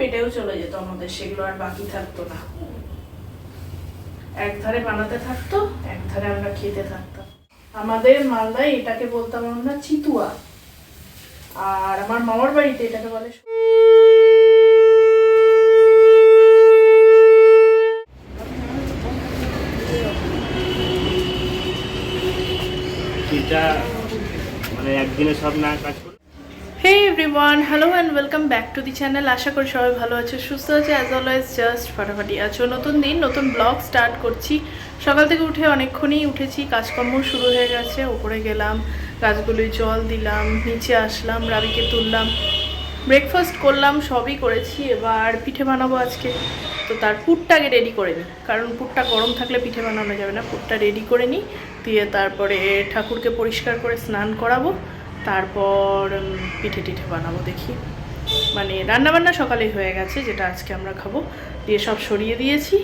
পেটেও চলে যেত আমাদের, সেগুলো আর বাকি থাকতো না। এক ধারে বানাতে থাকতো এক ধারে আমরা খেতে থাকতাম। আমাদের মালদায় এটাকে বলতাম আমরা চিতুয়া। আর আমার মামার বাড়িতে এটাকে বলে এটা মানে একদিনে সব না কাজ করে hey everyone hello and welcome back to the channel আশা করি সবাই ভালো আছে, সুস্থ আছে অ্যাজ অলওয়েজ জাস্ট ফাটাফাটি আছো। নতুন দিন, নতুন ব্লগ স্টার্ট করছি। সকাল থেকে উঠে অনেকক্ষণই উঠেছি, কাজকর্ম শুরু হয়ে গেছে উপরে গেলাম, গাছগুলোয় জল দিলাম, নিচে আসলাম, রাবিকে তুললাম ব্রেকফাস্ট করলাম, সবই করেছি। এবার পিঠে বানাবো আজকে। তো তার পুরটাকে রেডি করে নিই কারণ পুরটা গরম থাকলে পিঠে বানানো যাবে না। পুরটা রেডি করে নিই দিয়ে তারপরে ঠাকুরকে পরিষ্কার করে স্নান করাবো। তারপর পিঠে টিঠে বানাবো দেখি। মানে রান্নাবান্না সকালেই হয়ে গেছে, যেটা আজকে আমরা খাব। দিয়ে সব সরিয়ে দিয়েছি।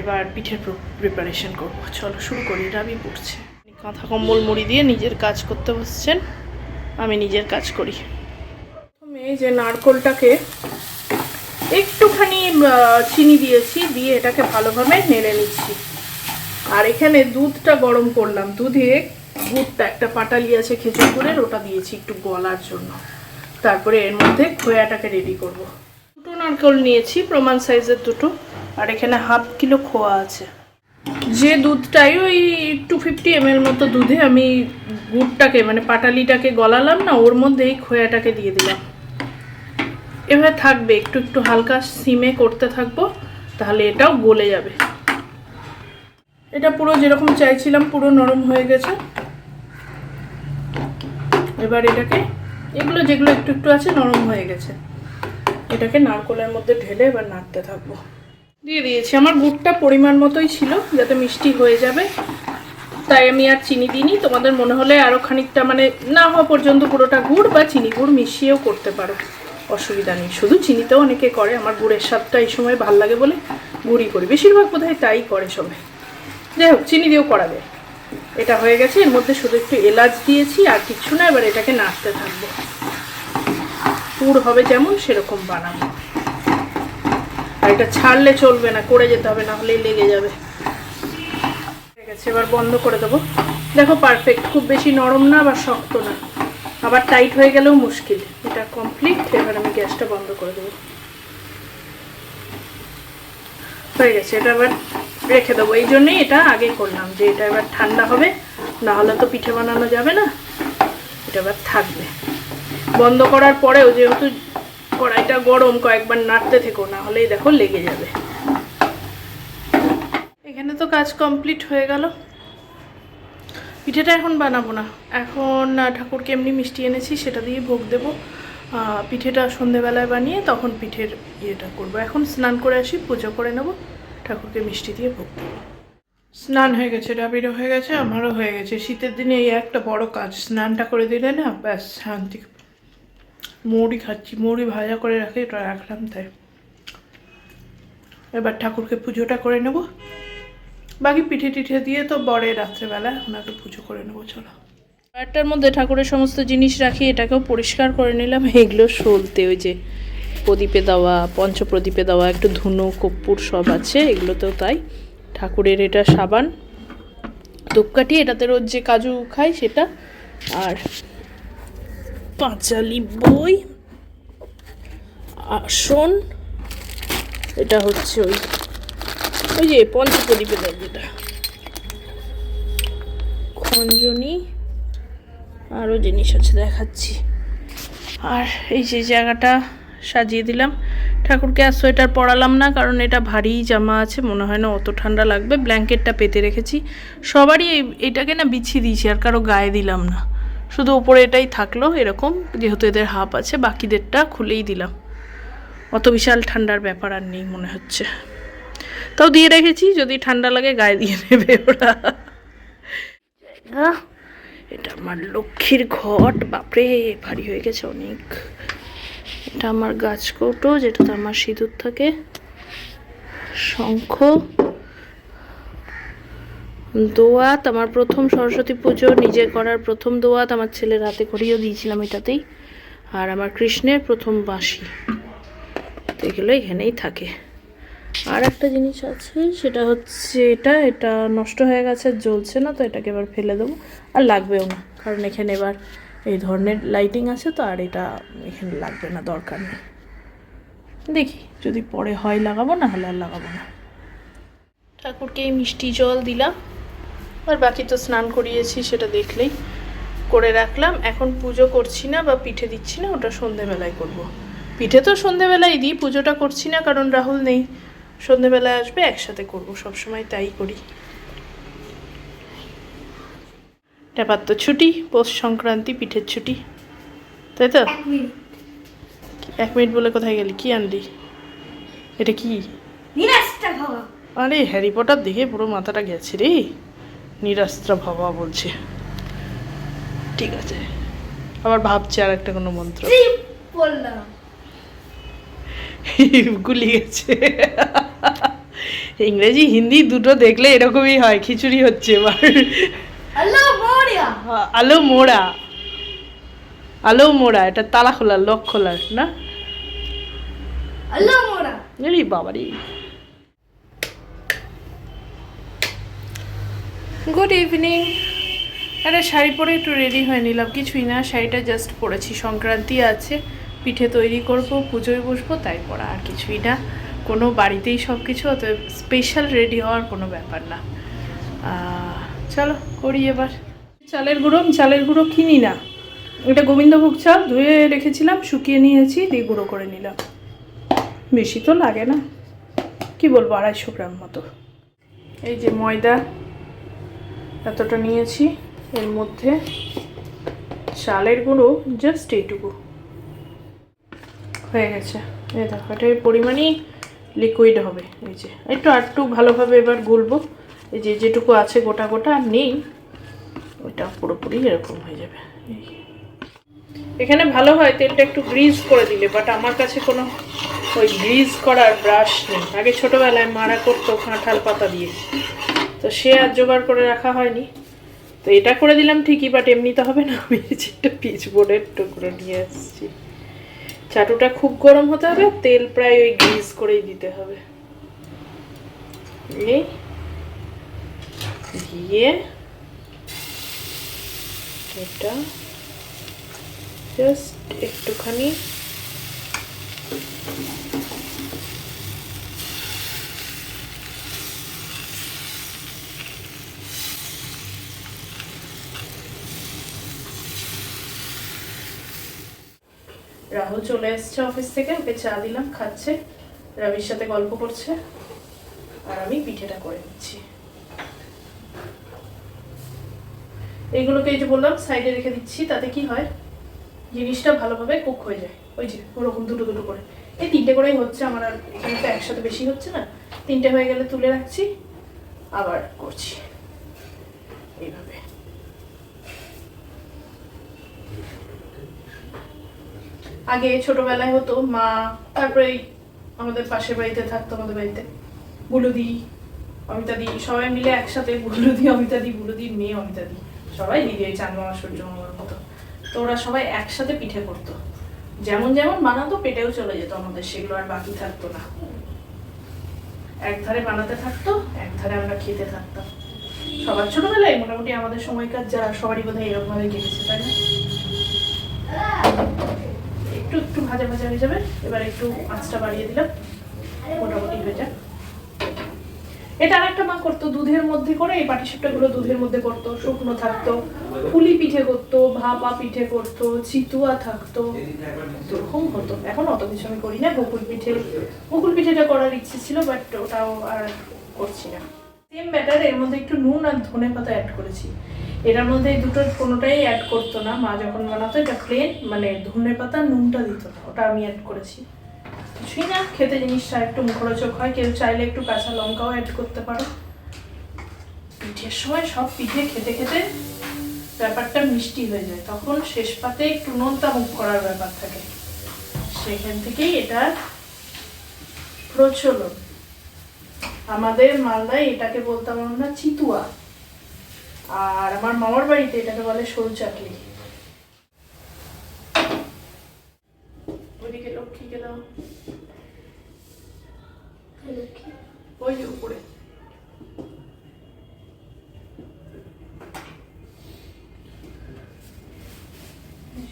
এবার পিঠের প্রিপারেশন করব। চলো শুরু করি, রাবি পড়ছে। কাঁথা কম্বল মুড়ি দিয়ে নিজের কাজ করতে বসছেন। আমি নিজের কাজ করি। প্রথমে যে নারকোলটাকে একটুখানি চিনি দিয়েছি, দিয়ে এটাকে ভালোভাবে নেড়ে নিচ্ছি। আর এখানে দুধটা গরম করলাম। দুধে গুড়টা একটা পাটালি আছে খেজুর গুড়ের, ওটা দিয়েছি একটু গলার জন্য। তারপরে এর মধ্যে খোয়াটাকে রেডি করব। দুটো নারকেল নিয়েছি, প্রমাণ সাইজের দুটো, আর এখানে হাফ কিলো খোয়া আছে। যে দুধটাই ওই টু ফিফটি এম মতো দুধে আমি গুড়টাকে মানে পাটালিটাকে গলালাম না, ওর মধ্যে এই খোয়াটাকে দিয়ে দিলাম। এভাবে থাকবে, একটু একটু হালকা সিমে করতে থাকব, তাহলে এটাও গলে যাবে। এটা পুরো যেরকম চাইছিলাম, পুরো নরম হয়ে গেছে। এবার এটাকে, এগুলো যেগুলো একটু একটু আছে, নরম হয়ে গেছে। এটাকে নারকোলের মধ্যে ঢেলে এবার নাড়তে থাকব। দিয়ে দিয়েছি। আমার গুড়টা পরিমাণ মতোই ছিল, যাতে মিষ্টি হয়ে যাবে। তাই আমি আর চিনি দিইনি। তোমাদের মনে হলে আরও খানিকটা মানে না হওয়া পর্যন্ত পুরোটা গুড় বা চিনি গুড় মিশিয়েও করতে পারো। অসুবিধা নেই। শুধু চিনিতেও অনেকে করে। আমার গুড়ের স্বাদটা এই সময় ভালো লাগে বলে গুড়ই করি। বেশিরভাগ বোধহয় তাই করে সবাই। যাই হোক, চিনি দিয়েও করা যায়। এটা হয়ে গেছে। এর মধ্যে শুধু একটু এলাচ দিয়েছি, আর কিচ্ছু না, এবার এটাকে নাড়তে থাকব। পুর হবে যেমন সেরকম বানাবো। আর এটা ছাড়লে চলবে না, করে যেতে হবে, না হলেই লেগে যাবে। হয়ে গেছে, এবার বন্ধ করে দেবো। দেখো পারফেক্ট খুব বেশি নরম না বা শক্ত না। আবার টাইট হয়ে গেলেও মুশকিল। এটা কমপ্লিট এবার আমি গ্যাসটা বন্ধ করে দেবো। হয়ে গেছে, এটা এবার রেখে দেবো। এই জন্যই এটা আগে করলাম, যে এটা এবার ঠান্ডা হবে, না হলে তো পিঠে বানানো যাবে না। এটা এবার থাকবে। বন্ধ করার পরেও যেহেতু কড়াইটা গরম, কয়েকবার নাড়তে থেকো, না হলেই দেখো লেগে যাবে। এখানে তো কাজ কমপ্লিট হয়ে গেল। পিঠেটা এখন বানাবো না। এখন ঠাকুরকে এমনি মিষ্টি এনেছি, সেটা দিয়ে ভোগ দেবো। পিঠেটা সন্ধেবেলায় বানিয়ে তখন পিঠের ইয়েটা করব। এখন স্নান করে আসি, পুজো করে নেব। ঠাকুরকে মিষ্টি দিয়ে ভোগ স্নান হয়ে গেছে, ডাবিরও হয়ে গেছে, আমারও হয়ে গেছে। শীতের দিনে এই একটা বড় কাজ, স্নানটা করে দিলে না, ব্যাস, শান্তি। মৌরি খাচ্ছি মৌরি ভাজা করে রাখি, ওটা রাখলাম তাই। এবার ঠাকুরকে পুজোটা করে নেব। বাকি পিঠে টিঠে দিয়ে তো বড়ে রাত্রেবেলা ওনাকে পুজো করে নেব, চলো। একটার মধ্যে ঠাকুরের সমস্ত জিনিস রাখি, এটাকেও পরিষ্কার করে নিলাম। এগুলো সলতে, ওই যে প্রদীপে দেওয়া, পঞ্চপ্রদীপে দেওয়া, একটু ধুনো, কর্পূর সব আছে, এগুলোতেও তাই। ঠাকুরের এটা সাবান, ধূপকাঠি, এটাতে রোজ যে কাজু খাই সেটা। আর পাঁচালি বই, আসন, এটা হচ্ছে ওই ওই যে পঞ্চপ্রদীপে দেয় যেটা। খঞ্জনি আরও জিনিস আছে, দেখাচ্ছি। আর এই যে জায়গাটা সাজিয়ে দিলাম। ঠাকুরকে আর সোয়েটার পরালাম না, কারণ এটা ভারী জামা আছে, মনে হয় না অত ঠান্ডা লাগবে। ব্ল্যাঙ্কেটটা পেতে রেখেছি। সবারই এটাকে না বিছিয়ে দিয়েছি, আর কারও গায়ে দিলাম না। শুধু ওপরে এটাই থাকল, এরকম, যেহেতু এদের হাফ আছে, বাকিদেরটা খুলেই দিলাম। অত বিশাল ঠান্ডার ব্যাপার আর নেই, মনে হচ্ছে। তাও দিয়ে রেখেছি, যদি ঠান্ডা লাগে গায়ে দিয়ে নেবে ওরা। এটা আমার লক্ষ্মীর ঘট, বাপরে, ভারী হয়ে গেছে অনেক। এটা আমার গাছ কৌটো, যেটাতে আমার সিঁদুর থাকে। শঙ্খ, দোয়াত, আমার প্রথম সরস্বতী পুজো, নিজে করার প্রথম দোয়াত, আমার ছেলের হাতে করিয়েও দিয়েছিলাম এটাতেই আর আমার কৃষ্ণের প্রথম বাঁশি। এগুলো এখানেই থাকে। আর একটা জিনিস আছে, সেটা হচ্ছে এটা এটা নষ্ট হয়ে গেছে, জ্বলছে না, তো এটাকে এবার ফেলে দেবো। আর লাগবেও না, কারণ এখানে এবার এই ধরনের লাইটিং আছে তো, আর এটা এখানে লাগবে না, দরকার নেই। দেখি, যদি পরে হয় লাগাবো, না হলে আর লাগাবো না। ঠাকুরকে মিষ্টি জল দিলাম, আর বাকি তো স্নান করিয়েছি, সেটা দেখলেই করে রাখলাম। এখন পুজো করছি না বা পিঠে দিচ্ছি না, ওটা সন্ধেবেলায় করব। পিঠে তো সন্ধেবেলায় দিই, পুজোটা করছি না, কারণ রাহুল নেই। সন্ধেবেলায় আসবে, একসাথে করব, সবসময় তাই করি। ব্যাপার তো ছুটি পৌষ সংক্রান্তি পিঠের ছুটি। তাই তো? এক মিনিট। বলে কোথায় গেলি? কি আনলি? এটা কি? আরে হ্যারি পটার দেখে পুরো মাথাটা গেছে রে। নিরাস্ত্রা ভাবা বলছে। ঠিক আছে। আবার ভাবছে আর একটা কোনো মন্ত্র। গুলি গেছে। ইংরেজি হিন্দি দুটো দেখলে এরকমই হয়। খিচুড়ি হচ্ছে এবার। আলো মোড়া। আলো মোড়া এটা তালা খোলা লক খোলার না? হ্যালো মোড়া। এই বাবারি। গুড ইভিনিং একটা শাড়ি পরে একটু রেডি হয়ে নিলাম। কিছুই না শাড়িটা জাস্ট পরেছি। সংক্রান্তি আছে পিঠে তৈরি করব পুজোয় বসবো তাই পরা আর কিছুই না। কোনো বাড়িতেই সব কিছু অতএব স্পেশাল রেডি হওয়ার কোনো ব্যাপার না। চলো করি এবার। চালের গুঁড়ো চালের গুঁড়ো কিনি না। এটা গোবিন্দভোগ চাল, ধুয়ে রেখেছিলাম, শুকিয়ে নিয়েছি, দিয়ে গুঁড়ো করে নিলাম। বেশি তো লাগে না। কি বলব, আড়াইশো গ্রাম মতো। এই যে ময়দা, এতটা নিয়েছি। এর মধ্যে চালের গুঁড়ো, জাস্ট এইটুকু। হয়ে গেছে। এই দেখো, এটা পরিমাণই লিকুইড হবে। এই যে, একটু আরটু ভালোভাবে এবার গুলবো। এই যে যেটুকু আছে গোটা গোটা, আর নেই। ওইটা পুরোপুরি এরকম হয়ে যাবে। এখানে ভালো হয় তেলটা একটু গ্রিজ করে দিলে বাট আমার কাছে কোনো ওই গ্রিজ করার ব্রাশ নেই। আগে ছোটোবেলায় মারা করতো কাঁঠাল পাতা দিয়ে। তো সে আর জোগাড় করে রাখা হয়নি। তো এটা করে দিলাম ঠিকই বাট এমনিতে হবে না। আমি একটা পিচ বোর্ডের টুকরো নিয়ে আসছি। চাটুটা খুব গরম হতে হবে, তেল প্রায় ওই গ্রিজ করেই দিতে হবে। দিয়ে এটা জাস্ট একটুখানি রাহুল চলে এসছে অফিস থেকে, ওকে চা দিলাম, খাচ্ছে। রবির সাথে গল্প করছে। আর আমি পিঠেটা করে নিচ্ছি। এইগুলোকে এই যে বললাম সাইডে রেখে দিচ্ছি, তাতে কি হয়? জিনিসটা ভালোভাবে কুক হয়ে যায়। ওই যে, ওরকম দুটো দুটো করে। এই তিনটে করেই হচ্ছে আমার আর তো একসাথে বেশি হচ্ছে না। তিনটে হয়ে গেলে তুলে রাখছি, আবার করছি। এইভাবে। আগে ছোটবেলায় হতো, মা, তারপরে আমাদের পাশের বাড়িতে থাকতো, আমাদের বাড়িতে বুলুদি, অমিতাদি, সবাই মিলে একসাথে বুলুদি, অমিতাদি, বুলুদির মেয়ে, অমিতাদি। সবাই ওই চাঁদ মামা সূর্য মামার মতো তো ওরা সবাই একসাথে পিঠে করতো। যেমন যেমন বানাতো, পেটেও চলে যেত আমাদের, সেগুলো আর বাকি থাকতো না। এক ধারে বানাতে থাকতো এক ধারে আমরা খেতে থাকতাম। সবার ছোটবেলায় মোটামুটি আমাদের সময়কার যা, সবারই বোধহয় এরকম ভাবে কেটেছে, তাই না? একটু একটু ভাজা ভাজা হয়ে যাবে। এবার একটু আঁচটা বাড়িয়ে দিলাম। মোটামুটি হয়ে যাক। এটা আরেকটা মা করতো, দুধের মধ্যে করে এই পাটিসাপটা গুলো দুধের মধ্যে করতো, শুকনো থাকতো পুলি পিঠে করতো, ভাপা পিঠে করতো, চিতুয়া থাকতো। এরকম হতো। এখন অত কিছু আমি করি না, বকুল পিঠে, বকুল পিঠেটা করার ইচ্ছে ছিল বাট ওটাও আর করছি না। সেম ব্যাটার এর মধ্যে একটু নুন আর ধনে পাতা অ্যাড করেছি। এটার মধ্যে এই দুটোর কোনোটাই অ্যাড করতো না। মা যখন বানাতো, এটা প্লেন মানে ধনে পাতা নুনটা দিত না, ওটা আমি অ্যাড করেছি। কিছুই না, খেতে জিনিসটা একটু মুখরোচক হয়, কেউ চাইলে একটু কাঁচা লঙ্কাও অ্যাড করতে পারো। পিঠের সময় সব পিঠে খেতে খেতে ব্যাপারটা মিষ্টি হয়ে যায়। তখন শেষ পাতে একটু নোনতা মুখ করার ব্যাপার থাকে। সেখান থেকেই এটা প্রচলন। আমাদের মালদায় এটাকে বলতাম আমরা চিতুয়া। আর আমার মামার বাড়িতে এটাকে বলে সরু চাকলি ওইদিকে লক্ষ্মীকে দাও। ওই যে উপরে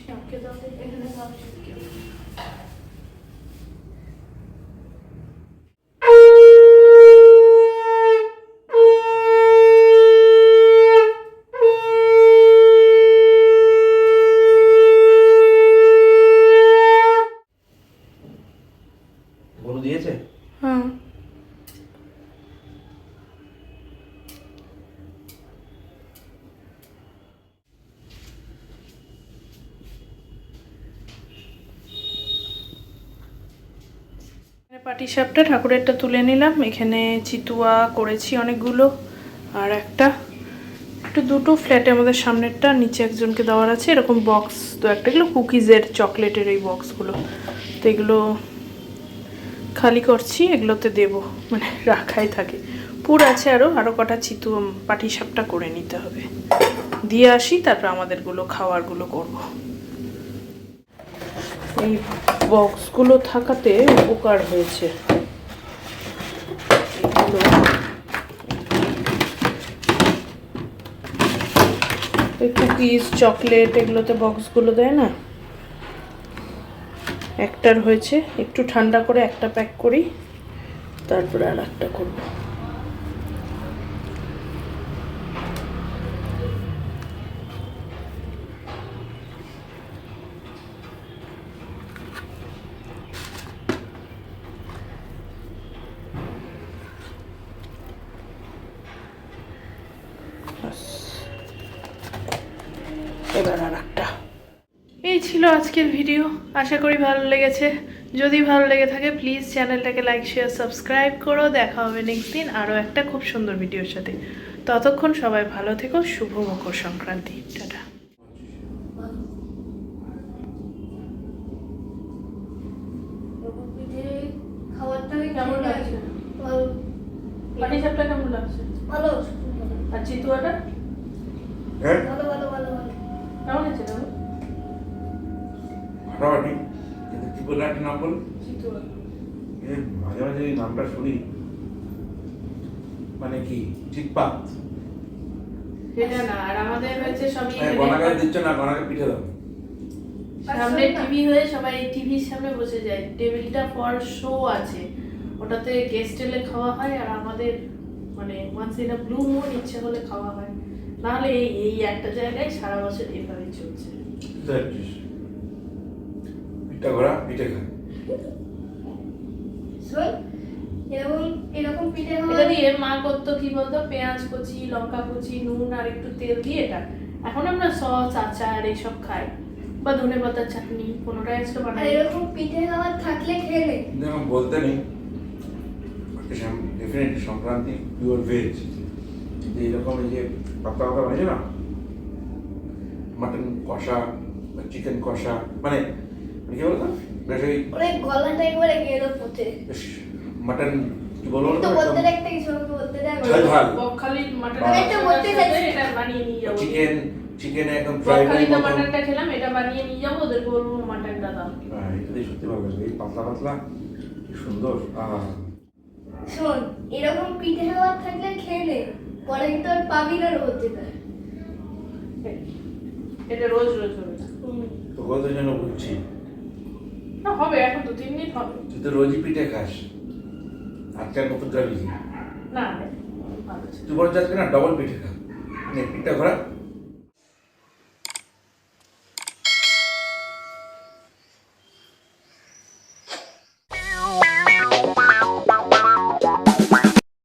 শ্যামকে দাও তো, এখানে দাও শ্যামকে। বলে দিয়েছে হ্যাঁ পাটি সাপটা ঠাকুরেরটা তুলে নিলাম। এখানে চিতুয়া করেছি অনেকগুলো। আর একটা, একটু দুটো ফ্ল্যাটে আমাদের সামনেরটা, নিচে একজনকে দেওয়ার আছে। এরকম বক্স তো একটা। এগুলো কুকিজের চকলেটের এই বক্সগুলো তো এগুলো খালি করছি, এগুলোতে দেব। মানে রাখাই থাকে। পুর আছে আরও আরও কটা চিতু পাটি সাপটা করে নিতে হবে। দিয়ে আসি, তারপর আমাদেরগুলো, খাওয়ারগুলো করব। এই বক্সগুলো থাকাতে উপকার হয়েছে। কুকিজ, চকলেট, এগুলোতে বক্সগুলো দেয় না? একটার হয়েছে, একটু ঠান্ডা করে একটা প্যাক করি, তারপরে আর একটা করব ব্যাস। এবার আর একটা এই ছিল আজকের ভিডিও। আশা করি ভালো লেগেছে। যদি ভালো লেগে থাকে প্লিজ চ্যানেলটাকে লাইক শেয়ার সাবস্ক্রাইব করো। দেখা হবে নেক্সট দিন আরও একটা খুব সুন্দর ভিডিওর সাথে। ততক্ষণ সবাই ভালো থেকো। শুভ মকর সংক্রান্তি। টাটা খাবারটাকে কেমন লাগছে? ভালো পাটিসাপটা কেমন লাগছে ভালো আর চিতুয়াটা হ্যাঁ ভালো ভালো ভালো ভালো কেমন হয়েছে দাদা ফাটাফাটি কিন্তু কি বললে একটা নাম বল চিতুয়া এ মাঝে মাঝে এই নামটা শুনি। মানে কি চিৎপাত সেটা না আর আমাদের হয়েছে সবই হ্যাঁ দিচ্ছ না গনাকে পিঠে দাও। সামনে টিভি হয়ে সবাই টিভির সামনে বসে যায়। টেবিলটা ফর শো আছে। ওটাতে গেস্ট এলে খাওয়া হয় আর আমাদের মানে once in a blue moon ইচ্ছে হলে খাওয়া হয়। নাহলে এই এই একটা জায়গায় সারা বছর চলছে। দেখছিস পিঠা ঘোরা পিঠে খায় শোন এরকম এরকম পিঠে এটা দিয়ে মা করতো কি বলতো? পেঁয়াজ কুচি লঙ্কা কুচি নুন আর একটু তেল দিয়ে এটা। এখন আমরা সস আচার এইসব খাই। বা ধনে পাতার চাটনি কোনোটাই আজকে বানাই। এরকম পিঠে খাবার থাকলে খেলে যেমন বলতে নেই। ডেফিনেটলি সংক্রান্তি পিওর ভেজ কিন্তু এরকম এই যে পাতলা বানিয়েছে না? মাটন কষা বা চিকেন কষা মানে কি বলতো? বেশ ওই অনেক গলাটা একবারে গেল পথে। মাটন কি বলব? তো বলতে দে কিছু বলতে দে ঝাল ঝাল। মাটন আমি বলতে চাইছি। এটা বানিয়ে নিয়ে যাব। চিকেন চিকেন একদম ফ্রাইড বকখালিতে মতো মাটনটা খেলাম এটা বানিয়ে নিয়ে যাব ওদেরকে বলব মাটনটা দাও। হ্যাঁ, এটা সত্যি ভালো লাগবে। এই পাতলা পাতলা সুন্দর। আহ। শোন এরকম পিঠে খাবার থাকলে খেলে পরে কিন্তু আর পাবি না হতে পারে এটা রোজ রোজ হবে। না। তো কত যেন বুঝছি? না হবে এখন দু তিন দিন হবে। তুই তো রোজই পিঠে খাস। আজকে আর নতুন খাবি না তুই বড় যাচ্ছে না ডবল পিঠে খা। পিঠটা ঘোরা।